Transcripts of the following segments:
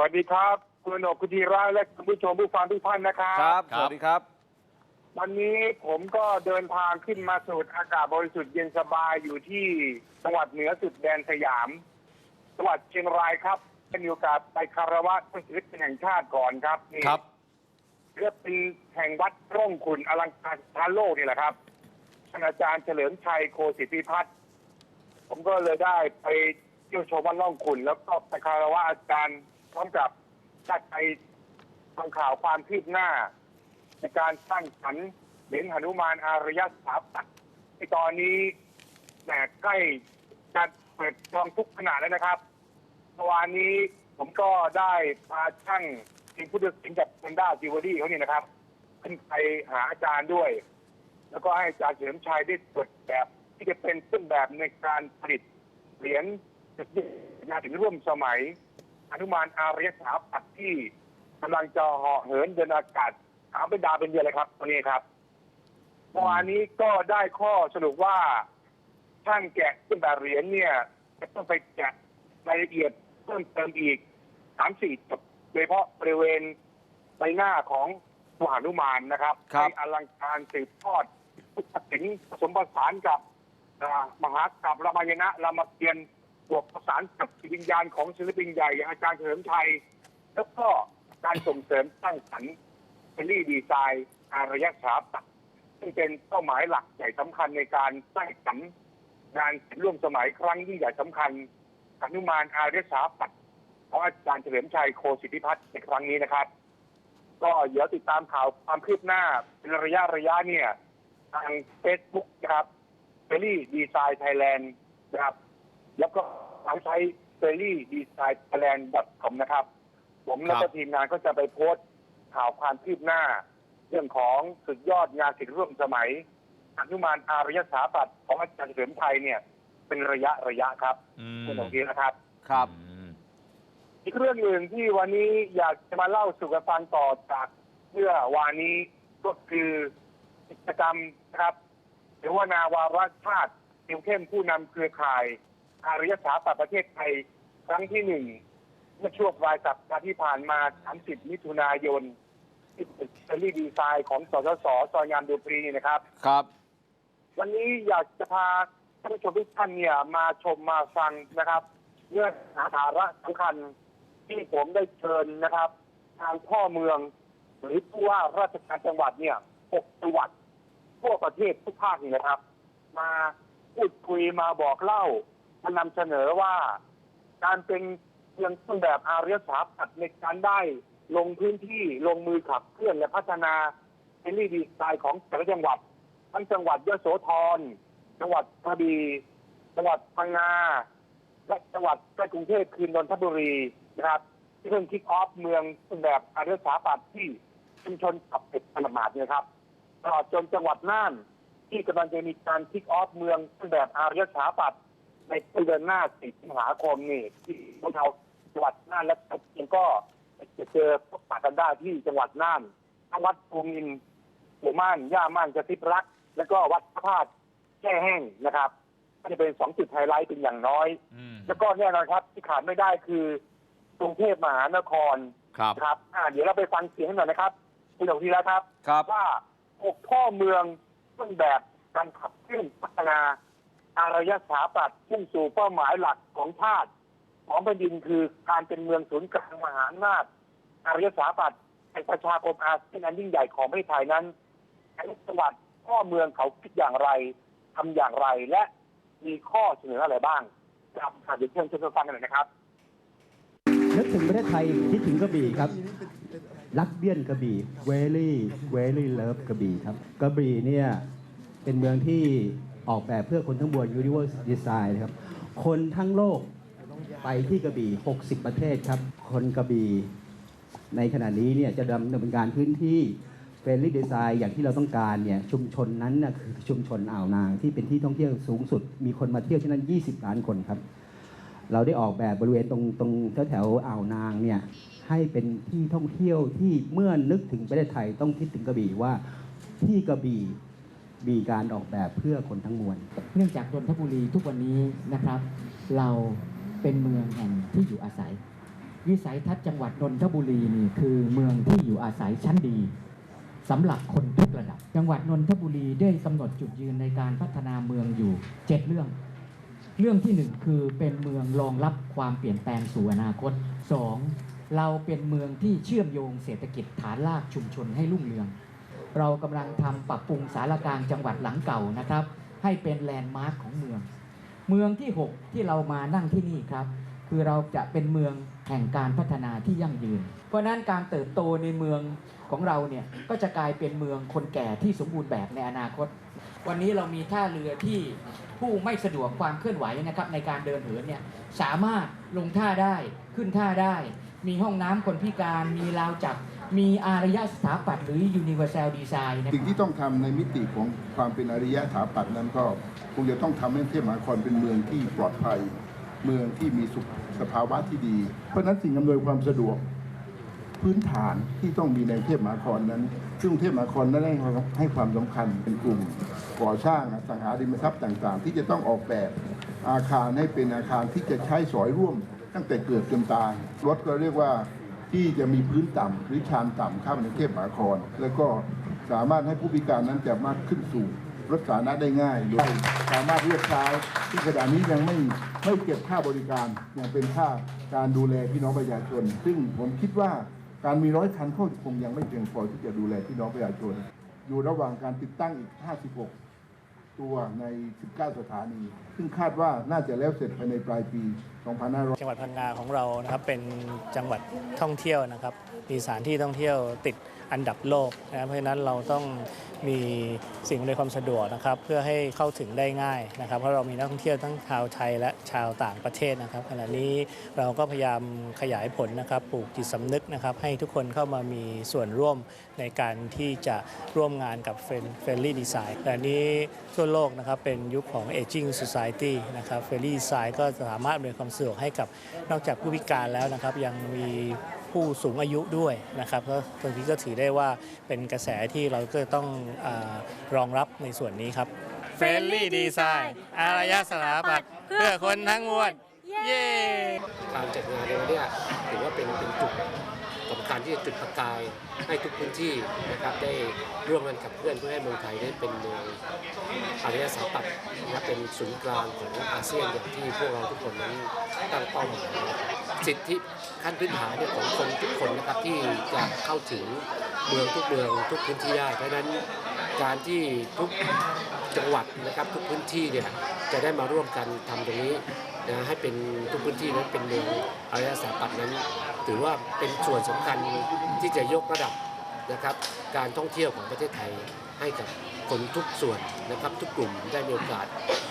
วัสดีครับคุณอนกคุณธีระและคุณผู้ชมผู้ฟังทุกท่านนะครับครับคสรับวัสดีครับ วันนี้ผมก็เดินทางขึ้นมาสูดอากาศบริสุทธิ์เย็นสบายอยู่ที่จังหวัดเหนือสุดแดนสยามจังหวัดเชียงรายครับเป็นโอกาสไปคารวะพระศิลปินแห่งชาติก่อนครับนี่ครับเรียกเป็นแห่งวัดร่องขุนอลังการทานโลกนี่แหละครับท่านอาจารย์เฉลิมชัยโคสิทธิพัฒน์ผมก็เลยได้ไปเที่ยวชมวัดร่องขุนแล้วก็ไปคารวะอาจารย์ พร้อมกับจัดไปฟังข่าวความคืบหน้า ในการสร้างสรรค์เหรียญหนุมานอารยสถาปัตย์ที่ตอนนี้แหมใกล้จะเปิดจองทุกขนาดแล้วนะครับเมื่อวานนี้ผมก็ได้พาช่างทีมผู้ดึกสินจากเซนด้าจิวเวลรี่เขานี่นะครับ ขึ้นไปหาอาจารย์ด้วย แล้วก็ให้อาจารย์เฉลิมชัยได้ตรวจแบบ ที่จะเป็นต้นแบบในการผลิตเหรียญงานถึงร่วมสมัย อนุมานอารยสถาปัตย์ที่กำลังจะเหาะเหินเดินอากาศหาเป็นดาวเป็นเดือนเลยครับตัวนี้ครับเมื่อวานนี้ก็ได้ข้อสรุปว่าช่างแกะต้นแบบเหรียญเนี่ยจะต้องไปแกะรายละเอียดเพิ่มเติมอีกสามสี่จุดโดยเฉพาะบริเวณใบหน้าของมหานุมานนะครับครับ ให้อลังการสืบทอดพุทธศิลป์ผสมผสานกับอ่ามหากราบรามายณะรามเกียรติ์ บวกประสานกับจิตวิญญาณของศิลปินใหญ่อย่างอาจารย์เฉลิมชัย แล้วก็การส่งเสริมสร้างสรรค์เทลลี่ดีไซน์อารยสถาปัตย์ซึ่งเป็นเป้าหมายหลักใหญ่สำคัญในการสร้างสรรค์งานร่วมสมัยครั้งยิ่งใหญ่สำคัญอนุมานอารยสถาปัตย์ของอาจารย์เฉลิมชัยโคสิทธิพัฒน์ในครั้งนี้นะครับ ก็เดี๋ยวติดตามข่าวความคืบหน้าเป็นระยะระยะเนี่ย ทางเฟซบุ๊กนะครับเฟรลี่ดีไซน์ไทยแลนด์นะครับ แล้วก็ทางใช้เฟรลี่ดีไซน์ไทยแลนด์ .com นะครับ ผมแล้วก็ทีมงานก็จะไปโพสต์ข่าวความคืบหน้า เรื่องของสุดยอดงานศิลป์ร่วมสมัยอนุมานอารยสถาปัตย์ของอาจารย์เฉลิมไทยเนี่ย เป็นระยะระยะครับอืมคุณสมทีนะครับครับอืมอีกเรื่องหนึ่งที่วันนี้อยากจะมาเล่าสู่กันฟังต่อจากเมื่อวานนี้ก็คือกิจกรรมนะครับเสวนาวาระชาติติวเข้มผู้นำเครือข่าย อารยสถาปัตย์ประเทศไทยครั้งที่หนึ่งเมื่อช่วงปลายสัปดาห์ที่ผ่านมา 30 มิถุนายนที่ตึกเซรีดีไซน์ของสสสซอยงามดูปรีนี่นะครับ ครับ วันนี้อยากจะพาท่านผู้ชมทุกท่านเนี่ยมาชมมาฟังนะครับเรื่องหาสาระสำคัญที่ผมได้เชิญนะครับ ทางพ่อเมือง หรือผู้ว่าราชการจังหวัดเนี่ยหกจังหวัดทั่วประเทศทุกภาคนี่นะครับ มาพูดคุยมาบอกเล่า มานำเสนอว่าการเป็นเพียงต้นแบบอารยสถาปัตย์ในการได้ลงพื้นที่ลงมือขับเคลื่อนและพัฒนาเทลลี่ดีไซน์ของแต่ละจังหวัด ทั้งจังหวัดยโสธรจังหวัดกระบี่จังหวัดพังงาและจังหวัดใกล้กรุงเทพคือนนทบุรีนะครับที่เพิ่งคิกออฟเมืองต้นแบบอารยสถาปัตย์ที่ชุมชนขับเป็ดพลมาดเนี่ยครับตลอดจนจังหวัดน่านที่กำลังจะมีการคิกออฟเมืองต้นแบบอารยสถาปัตย์ ในต้นเดือนหน้าสิสิงหาคมนี่ที่พวกเราจังหวัดน่านและเองก็จะเจอพบปะกันได้ที่จังหวัดน่านทั้งวัดภูมินทร์หมู่ม่านย่าม่านกระติบรัก แล้วก็วัดพระธาตุแช่แห้งนะครับก็จะเป็นสองจุดไฮไลท์เป็นอย่างน้อยอืมแล้วก็แน่นอนครับ ที่ขาดไม่ได้คือกรุงเทพมหานครครับนะครับอ่าเดี๋ยวเราไปฟังเสียงกันหน่อยนะครับคุณหลวงทีแล้วครับครับ ว่าหกพ่อเมืองต้นแบบการขับเคลื่อนพัฒนา อารยสถาปัตย์มุ่งสู่เป้าหมายหลักของชาติของแผ่นดินคือการเป็นเมืองศูนย์กลางมหาอำนาจอารยสถาปัตย์เป็นประชาคมอาเซียนอันยิ่งใหญ่ของประเทศไทยนั้นแต่ละจังหวัดพ่อเมืองเขาคิดอย่างไรทำอย่างไรและมีข้อเสนออะไรบ้างครับค่ะเดี๋ยวเชิญชมฟังกันหน่อยนะครับนึกถึงประเทศไทยคิดถึงกระบี่ครับรักเบี้ยนกระบี่ very very love กระบี่ครับกระบี่เนี่ยเป็นเมืองที่ ออกแบบเพื่อคนทั้งมวล universe design นะครับ คนทั้งโลกไปที่กระบี่ 60 ประเทศครับ คนกระบี่ในขณะนี้เนี่ยจะดำเนินการพื้นที่ friendly design อย่างที่เราต้องการเนี่ยชุมชนนั้นนะคือชุมชนอ่าวนางที่เป็นที่ท่องเที่ยวสูงสุด มีคนมาเที่ยวที่นั่น 20 ล้านคนครับ เราได้ออกแบบบริเวณตรงตรงแถวแถวอ่าวนางเนี่ยให้เป็นที่ท่องเที่ยวที่เมื่อนึกถึงประเทศไทยต้องคิดถึงกระบี่ว่าที่กระบี่ มีการออกแบบเพื่อคนทั้งมวล เนื่องจากนนทบุรีทุกวันนี้นะครับ เราเป็นเมืองแห่งที่อยู่อาศัย วิสัยทัศน์จังหวัดนนทบุรีนี่คือเมืองที่อยู่อาศัยชั้นดีสำหรับคนทุกระดับ จังหวัดนนทบุรีได้กำหนดจุดยืนในการพัฒนาเมืองอยู่ 7 เรื่อง เรื่องที่หนึ่งคือเป็นเมืองรองรับความเปลี่ยนแปลงสู่อนาคต 2. เราเป็นเมืองที่เชื่อมโยงเศรษฐกิจฐานรากชุมชนให้รุ่งเรือง เรากำลังทำปรับปรุงสารกลางจังหวัดหลังเก่านะครับ ให้เป็นแลนด์มาร์คของเมือง เมืองที่ 6 ที่เรามานั่งที่นี่ครับ คือเราจะเป็นเมืองแห่งการพัฒนาที่ยั่งยืน เพราะฉะนั้นการเติบโตในเมืองของเราเนี่ยก็จะกลายเป็นเมืองคนแก่ที่สมบูรณ์แบบในอนาคต วันนี้เรามีท่าเรือที่ผู้ไม่สะดวกความเคลื่อนไหวนะครับในการเดินเหินเนี่ยสามารถลงท่าได้ขึ้นท่าได้ มีห้องน้ำคนพิการมีราวจับ มีอารยสถาปัตย์หรือ universal design นะคสิ่รับงที่ต้องทำในมิติของความเป็นอารยะสถาปัตย์นั้นก็คงจะต้องทำให้กรุงเทพมหานครเป็นเมืองที่ปลอดภัย เมืองที่มีสุขสภาวะที่ดี เพราะฉะนั้นสิ่งอำนวยความสะดวกพื้นฐานที่ต้องมีในกรุงเทพมหานครนั้นซึ่งกรุงเทพมหานครนั้นให้ให้ความสำคัญเป็นกลุ่ม ก่อสร้างอสังหาริมทรัพย์ต่างๆ ที่จะต้องออกแบบอาคารให้เป็นอาคารที่จะใช้สอยร่วม ตั้งแต่เกิดจนตายรถก็เรียกว่า ที่จะมีพื้นต่ำหรือชานต่ำเข้ามในเทพมหานคร แล้วก็สามารถให้ผู้พิการนั้นจะมากขึ้นสู่รถสาธารณะได้ง่ายโดยสามารถเรียกใช้ที่ขณะนี้ยังไม่ไม่เก็บค่าบริการยังเป็นค่าการดูแลพี่น้องประชาชน ซึ่งผมคิดว่าการมีร้อยคันก็คงยังไม่เพียงพอที่จะดูแลพี่น้องประชาชน อยู่ระหว่างการติดตั้งอีก 56 ตัวใน 19 สถานี ซึ่งคาดว่าน่าจะแล้วเสร็จภายในปลายปี 2500 จังหวัดพังงาของเรานะครับเป็นจังหวัดท่องเที่ยวนะครับ มีสถานที่ท่องเที่ยวติด อันดับโลกนะครับเพราะฉะนั้นเราต้องมีสิ่งอำนวยความสะดวกนะครับเพื่อให้เข้าถึงได้ง่ายนะครับ เพราะเรามีนักท่องเที่ยวทั้งชาวไทยและชาวต่างประเทศนะครับขณะนี้เราก็พยายามขยายผลนะครับปลูกจิตสำนึกนะครับ ให้ทุกคนเข้ามามีส่วนร่วมในการที่จะร่วมงานกับเฟรนลี่ดีไซน์แต่นี้ทั่วโลกนะครับเป็นยุคของ aging society นะครับเฟรนลี่ดีไซน์ก็สามารถอำนวยความสะดวกให้กับนอกจากผู้พิการแล้วนะครับยังมี ผู้สูงอายุด้วยนะครับก็ตรงนี้ก็ถือได้ว่าเป็นกระแสที่เราก็ต้องอรองรับในส่วนนี้ครับเฟรนลี่ดีไซน์อารยสถาปัตย์เพื่อคนทั้งมวลเย้การจัดงานในวันนี้ถือว่าเป็นเป็นจุดสำคัญที่จะจุดประกายให้ทุกพื้นที่นะครับได้ร่วมกันขับเคลื่อนเพื่อให้เมืองไทยได้เป็นเมืองอารยสถาปัตย์และเป็นศูนย์กลางของอาเซียนอย่างที่พวกเราทุกคนนั้นตั้งเป้าหมาย สิทธิขั้นพื้นฐานเนี่ยของคนทุกคนนะครับที่จะเข้าถึงเมืองทุกเมืองทุกพื้นที่ได้เพราะนั้นการที่ทุกจังหวัดนะครับทุกพื้นที่เนี่ยจะได้มาร่วมกันทำตรงนี้นะให้เป็นทุกพื้นที่นั้นเป็นเมืองอารยสถาปัตย์นั้น ถือว่าเป็นส่วนสำคัญที่จะยกระดับนะครับการท่องเที่ยวของประเทศไทยให้กับ คนทุกส่วนนะครับทุกกลุ่มได้มีโอกาส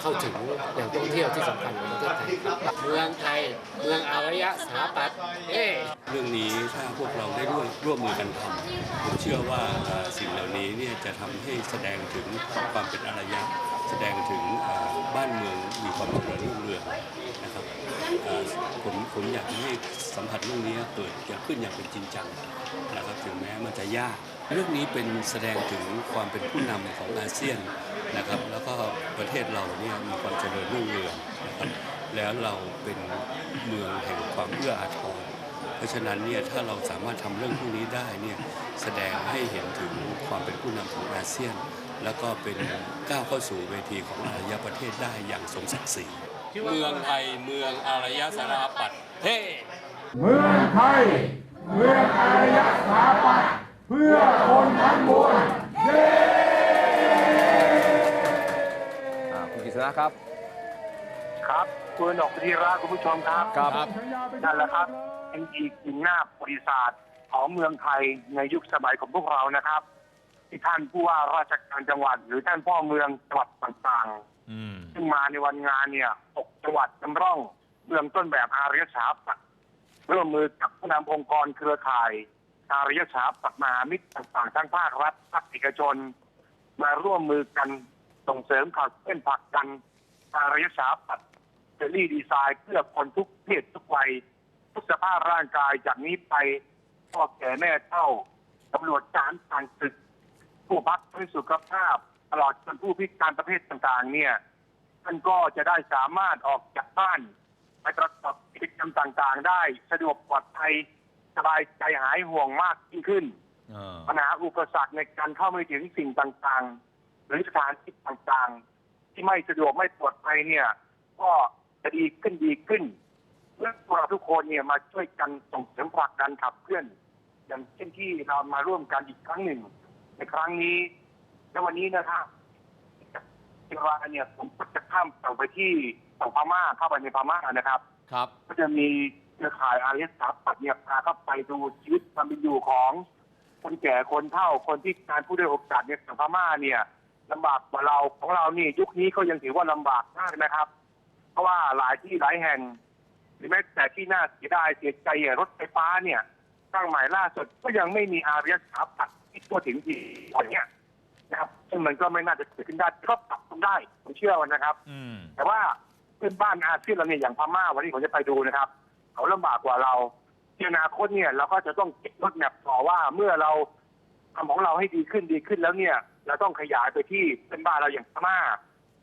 เข้าถึงแหล่งท่องเที่ยวที่สำคัญของประเทศไทยครับเมืองไทยเมืองอารยสถาปัตย์เอ้เรื่องนี้ถ้าพวกเราได้ร่วมร่วมมือกันทำผมเชื่อว่าสิ่งเหล่านี้เนี่ยจะทำให้แสดงถึงความเป็นอารยะ แสดงถึงบ้านเมืองมีความเจริญรุ่งเรืองนะครับผมผมอยากให้สัมผัสเรื่องนี้เกิดจะขึ้นอย่างเป็นจริงจังนะครับถึงแม้มันจะยาก เรื่องนี้เป็นแสดงถึงความเป็นผู้นำของอาเซียนนะครับ แล้วก็ประเทศเราเนี่ยมีความเจริญรุ่งเรืองนะครับแล้วเราเป็นเมืองแห่งความเอื้ออาทรเพราะฉะนั้นเนี่ยถ้าเราสามารถทำเรื่องพวกนี้ได้เนี่ยแสดงให้เห็นถึงความเป็นผู้นำของอาเซียน แล้วก็เป็นก้าวเข้าสู่เวทีของอารยประเทศได้อย่างสมศักดิ์ศรีเมืองไทยเมืองอารยสถาปัตย์เฮ้เมืองไทย เมืองอารยสถาปัตย์ เพื่อคนทั้งมวลอ่าคุณกฤษณะครับ ครับคุณออกพิราคุณผู้ชมครับครับ นั่นแหละครับเป็นอีกหนึ่งหน้าประวัติศาสตร์ของเมืองไทยในยุคสมัยของพวกเรานะครับ ที่ท่านผู้ว่าราชการจังหวัด หรือท่านพ่อเมืองจังหวัดต่างๆซึ่งมาในวันงานเนี่ยหกจังหวัดนำร่องเบื้องต้นแบบอารยสถาปัตย์ร่วมมือกับผู้นำองค์กรเครือข่าย อารยสถาปัตมหามิตรต่างๆทั้งภาครัฐภาคเอกชน มาร่วมมือกันส่งเสริมขับเคลื่อนผลักดันอารยสถาปัตย์เซรีดีไซน์เพื่อคนทุกเพศทุกวัยทุกสภาพร่างกายจากนี้ไปพ่อแก่แม่เฒ่าตำรวจทหารผ่านศึก ผู้พักด้สุขภาพ ตลอดจนผู้พิการประเภทต่างๆ เนี่ยท่านก็จะได้สามารถออกจากบ้านไปประกอบกิจกรรมต่างๆ ได้สะดวกปลอดภัย สบายใจหายห่วงมากยิ่งขึ้นเออปัญหาอุปสรรคในการเข้าไม่ถึงสิ่งต่างๆ หรือสถานที่ต่างๆ ที่ไม่สะดวกไม่ปลอดภัยเนี่ย ก็จะดีขึ้นดีขึ้นเมื่อพวกเราทุกคนเนี่ยมาช่วยกันส่งเสริมผลักดันขับเคลื่อน อย่างเช่นที่เรามาร่วมกันอีกครั้งหนึ่ง ในครั้งนี้ในวันนี้นะครับเวลาเนี่ยผมก็จะข้ามฝั่งไปที่ฝั่งพม่าเข้าไปในพม่านะครับ ครับ ก็จะมี เครือข่ายอาริยสถาปัตย์เนี่ยพาเข้าไปดูชีวิตความเป็นอยู่ของคนแก่คนเฒ่าคนที่การผู้ได้อยโอกาสเนี่ยสังพม่าเนี่ยลำบากกว่าเราของเรานี่ยุคนี้ก็ยังถือว่าลำบากมากนะครับ เพราะว่าหลายที่หลายแห่งหรือแม้แต่ที่น่าเสียดายเสียใจอย่างรถไฟฟ้าเนี่ยตั้งใหม่ล่าสุดก็ยังไม่มีอาริยสถาปัตย์ที่ทั่วถึงที่ตอนเนี้ยนะครับซึ่งมันก็ไม่น่าจะเกิดขึ้นได้ก็ปรับปรุงได้ผมเชื่อว่านะครับอืมแต่ว่าเพื่อนบ้านอาเซียนเราเนี่ยอย่างพม่าวันนี้ผมจะไปดูนะครับ เขาลำบากกว่าเราที่อนาคตเนี่ยเราก็จะต้องเก็บรถแมพต่อว่าเมื่อเราทำของเราให้ดีขึ้นดีขึ้นแล้วเนี่ย เราต้องขยายไปที่เพื่อนบ้านเราอย่างพม่า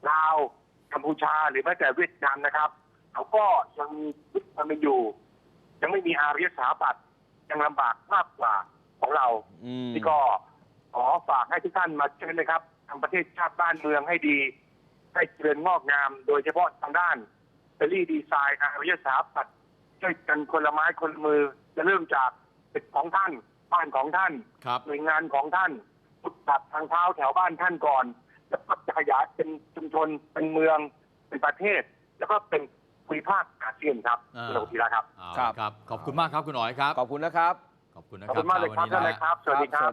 ลาวกัมพูชาหรือแม้แต่เวียดนามนะครับเขาก็ยังมีชีวิตความเป็นอยู่ ยังไม่มีอารยสถาปัตย์ยังลำบากมากกว่าของเราอืมนี่ก็ขอฝากให้ทุกท่านมาช่วยนะครับทำประเทศชาติบ้านเมืองให้ดี ให้เจริญงอกงาม โดยเฉพาะทางด้านเบลลี่ดีไซน์อาวิทยาศาสตร์ปัด ช่วยกันคนละไม้คนละมือ จะเริ่มจากตึกของท่านบ้านของท่านครับหน่วยงานของท่านฟุตบาททางเท้าแถวบ้านท่านก่อน แล้วก็จะขยายเป็นชุมชนเป็นเมืองเป็นประเทศ แล้วก็เป็นภูมิภาคอาเซียนครับอ่าคุณโรธีระครับ เอาครับละครับ ขอบคุณมากครับคุณหน่อยครับ ขอบคุณนะครับ ขอบคุณนะขอบครับคุณมากเลยครับช้ท่านวันายครับ สวัสดีครับ